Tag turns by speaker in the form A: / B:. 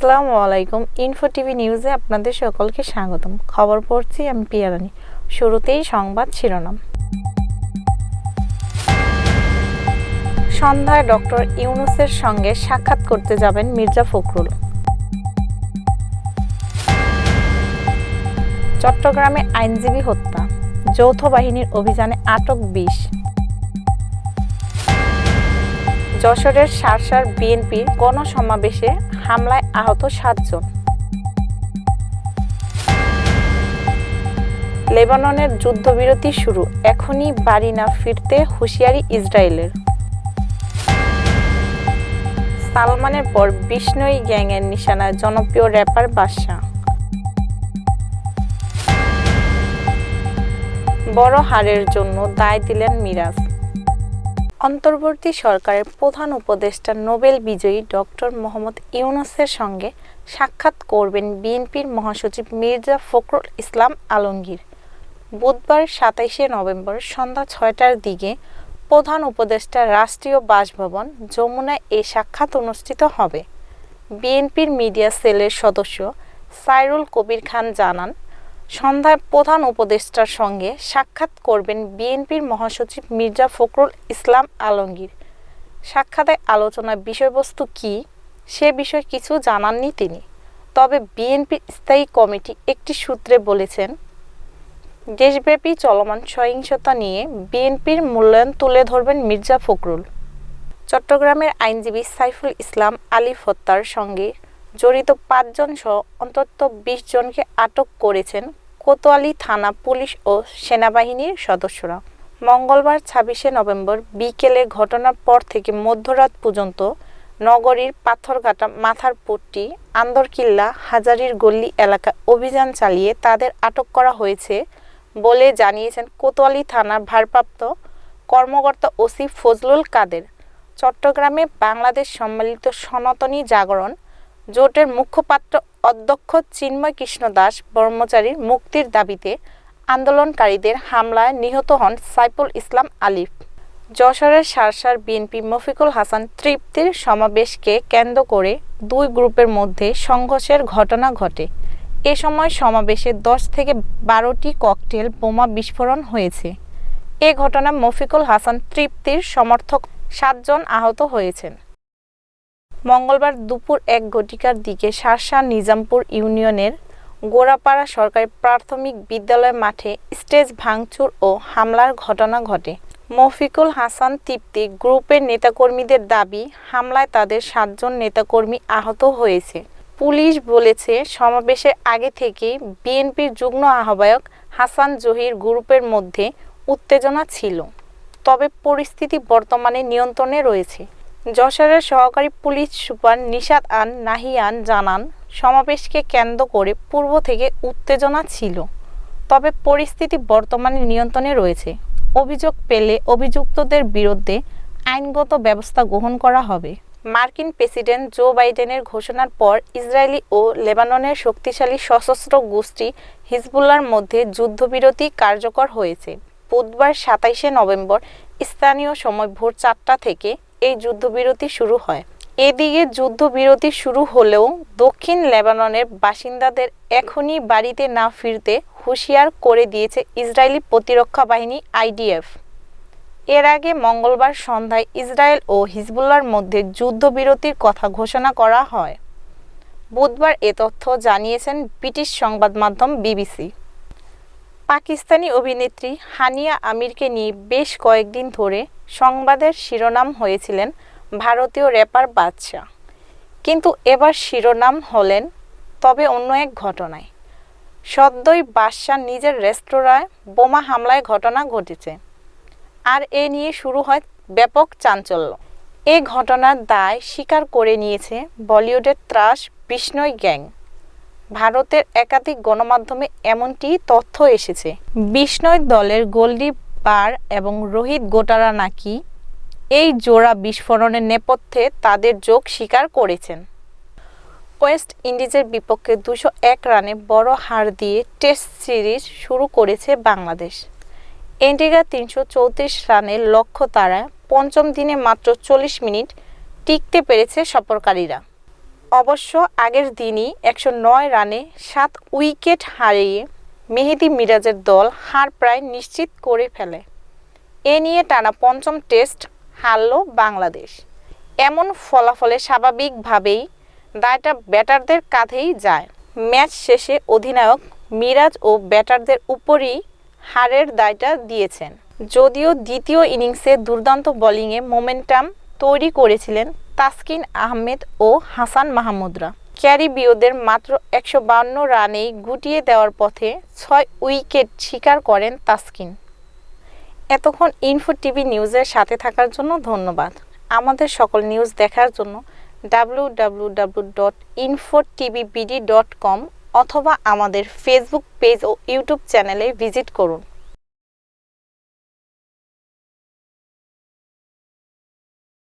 A: আসসালামু আলাইকুম। Info TV নিউজে আপনাদের সকলকে স্বাগতম। খবর পড়ছি আমি পিয়ারানি শুরুতেই সংবাদ শিরোনাম। সন্ধ্যায় ডক্টর ইউনুসের সঙ্গে সাক্ষাৎ করতে যাবেন মির্জা ফখরুল। চট্টগ্রামে আইনজীবী হত্যা। যৌথ বাহিনীর অভিযানে আটক বিশ। যশোরের সারসার বিএনপির গণসমাবেশে হামলায় আহত সাতজন। লেবাননের যুদ্ধবিরতি শুরু। এখনই বাড়ি না ফিরতে হুঁশিয়ারি ইসরায়েলের। সালমানের পর বিষ্ণই গ্যাংয়ের নিশানায় জনপ্রিয় র্যাপার বাদশাহ বড় হারের জন্য দায় দিলেন মিরাজ। অন্তর্বর্তী সরকারের প্রধান উপদেষ্টা নোবেল বিজয়ী ডক্টর মোহাম্মদ ইউনুসের সঙ্গে সাক্ষাৎ করবেন বিএনপির মহাসচিব মির্জা ফখরুল ইসলাম আলমগীর। বুধবার সাতাইশে নভেম্বর সন্ধ্যা ছয়টার দিকে প্রধান উপদেষ্টা রাষ্ট্রীয় বাসভবন যমুনায় এই সাক্ষাৎ অনুষ্ঠিত হবে। বিএনপির মিডিয়া সেলের সদস্য সাইরুল কবির খান জানান সন্ধ্যায় প্রধান উপদেষ্টার সঙ্গে সাক্ষাৎ করবেন বিএনপির মহাসচিব মির্জা ফখরুল ইসলাম আলমগীর। সাক্ষাতে আলোচনার বিষয়বস্তু কী, সে বিষয়ে কিছু জানাননি তিনি। তবে বিএনপির স্থায়ী কমিটি একটি সূত্রে বলেছেন, দেশব্যাপী চলমান সহিংসতা নিয়ে বিএনপির মূল্যায়ন তুলে ধরবেন মির্জা ফখরুল। চট্টগ্রামের আইনজীবী সাইফুল ইসলাম আলিফ হত্যার সঙ্গে জড়িত পাঁচজন সহ অন্তত বিশ জনকে আটক করেছেন কোতোয়ালি থানা পুলিশ ও সেনাবাহিনীর সদস্যরা। মঙ্গলবার ছাব্বিশে নভেম্বর বিকেলে ঘটনার পর থেকে মধ্যরাত পর্যন্ত নগরীর পাথরঘাটা মাথার পট্টি আন্দরকিল্লা, হাজারির গল্লি এলাকা অভিযান চালিয়ে তাদের আটক করা হয়েছে বলে জানিয়েছেন কোতোয়ালি থানার ভারপ্রাপ্ত কর্মকর্তা ওসি ফজলুল কাদের। চট্টগ্রামে বাংলাদেশ সম্মিলিত সনাতনী জাগরণ জোটের মুখপাত্র অধ্যক্ষ চিন্ময় কৃষ্ণ দাস ব্রহ্মচারীর মুক্তির দাবিতে আন্দোলনকারীদের হামলায় নিহত হন সাইফুল ইসলাম আলিফ। যশোরের সারসার বিএনপি মফিকুল হাসান তৃপ্তির সমাবেশকে কেন্দ্র করে দুই গ্রুপের মধ্যে সংঘর্ষের ঘটনা ঘটে। এ সময় সমাবেশে দশ থেকে বারোটি ককটেল বোমা বিস্ফোরণ হয়েছে। এ ঘটনা মফিকুল হাসান তৃপ্তির সমর্থক সাতজন আহত হয়েছেন। মঙ্গলবার দুপুর এক ঘটিকার দিকে শার্শা নিজামপুর ইউনিয়নের গোড়াপাড়া সরকারি প্রাথমিক বিদ্যালয় মাঠে স্টেজ ভাঙচুর ও হামলার ঘটনা ঘটে। মফিকুল হাসান তৃপ্তি গ্রুপের নেতাকর্মীদের দাবি, হামলায় তাদের সাতজন নেতাকর্মী আহত হয়েছে। পুলিশ বলেছে, সমাবেশের আগে থেকেই বিএনপির যুগ্ম আহ্বায়ক হাসান জহির গ্রুপের মধ্যে উত্তেজনা ছিল। তবে পরিস্থিতি বর্তমানে নিয়ন্ত্রণে রয়েছে। যশোরের সহকারী পুলিশ সুপার নিশাদ আন নাহিয়ান জানান, সমাবেশকে কেন্দ্র করে পূর্ব থেকে উত্তেজনা ছিল। তবে পরিস্থিতি বর্তমানে নিয়ন্ত্রণে রয়েছে। অভিযোগ পেলে অভিযুক্তদের বিরুদ্ধে আইনগত ব্যবস্থা গ্রহণ করা হবে। মার্কিন প্রেসিডেন্ট জো বাইডেনের ঘোষণার পর ইসরায়েলি ও লেবাননের শক্তিশালী সশস্ত্র গোষ্ঠী হিজবুল্লার মধ্যে যুদ্ধবিরতি কার্যকর হয়েছে। বুধবার সাতাইশে নভেম্বর স্থানীয় সময় ভোর চারটা থেকে এই যুদ্ধবিরতি শুরু হয়। এদিকে যুদ্ধবিরতি শুরু হলেও দক্ষিণ লেবাননের বাসিন্দাদের এখনই বাড়িতে না ফিরতে হুঁশিয়ার করে দিয়েছে ইসরায়েলি প্রতিরক্ষা বাহিনী আইডিএফ। এর আগে মঙ্গলবার সন্ধ্যায় ইসরায়েল ও হিজবুল্লার মধ্যে যুদ্ধবিরতির কথা ঘোষণা করা হয়। বুধবার এ তথ্য জানিয়েছেন ব্রিটিশ সংবাদ মাধ্যম বিবিসি। পাকিস্তানি অভিনেত্রী হানিয়া আমিরকে নিয়ে বেশ কয়েকদিন ধরে সংবাদের শিরোনাম হয়েছিলেন ভারতীয় র্যাপার বাদশাহ। কিন্তু এবার শিরোনাম হলেন তবে অন্য এক ঘটনায়। সদ্যই বাদশাহ নিজের রেস্তোরাঁয় বোমা হামলায় ঘটনা ঘটেছে। আর এ নিয়ে শুরু হয় ব্যাপক চাঞ্চল্য। এ ঘটনার দায় স্বীকার করে নিয়েছে বলিউডের ত্রাস বিষ্ণয় গ্যাং। ভারতের একাধিক গণমাধ্যমে এমনটি তথ্য এসেছে। বিষ্ণয় দলের গোল্ডি বার এবং রোহিত গোটারা নাকি এই জোড়া বিস্ফোরণের নেপথ্যে তাদের যোগ স্বীকার করেছেন। ওয়েস্ট ইন্ডিজের বিপক্ষে দুশো এক রানে বড় হার দিয়ে টেস্ট সিরিজ শুরু করেছে বাংলাদেশ। এন্ডিগা তিনশো চৌত্রিশ রানের লক্ষ্য তারা পঞ্চম দিনে মাত্র চল্লিশ মিনিট টিকতে পেরেছে সফরকারীরা। অবশ্য আগের দিনই একশো নয় রানে সাত উইকেট হারিয়ে মেহেদি মিরাজের দল হার প্রায় নিশ্চিত করে ফেলে। এ নিয়ে টানা পঞ্চম টেস্ট হারল বাংলাদেশ। এমন ফলাফলে স্বাভাবিকভাবেই দায়টা ব্যাটারদের কাঁধেই যায়। ম্যাচ শেষে অধিনায়ক মিরাজ ও ব্যাটারদের উপরই হারের দায়টা দিয়েছেন। যদিও দ্বিতীয় ইনিংসে দুর্দান্ত বোলিংয়ে মোমেন্টাম তৈরি করেছিলেন তাসকিন আহমেদ ও হাসান মাহমুদরা। ক্যারিবীয়দের মাত্র একশো বান্ন রানেই গুটিয়ে দেওয়ার পথে ছয় উইকেট শিকার করেন তাসকিন। এতক্ষণ ইনফো টিভি নিউজের সাথে থাকার জন্য ধন্যবাদ। আমাদের সকল নিউজ দেখার জন্য W W W dot info TV BD dot com অথবা আমাদের ফেসবুক পেজ ও ইউটিউব চ্যানেলে ভিজিট করুন।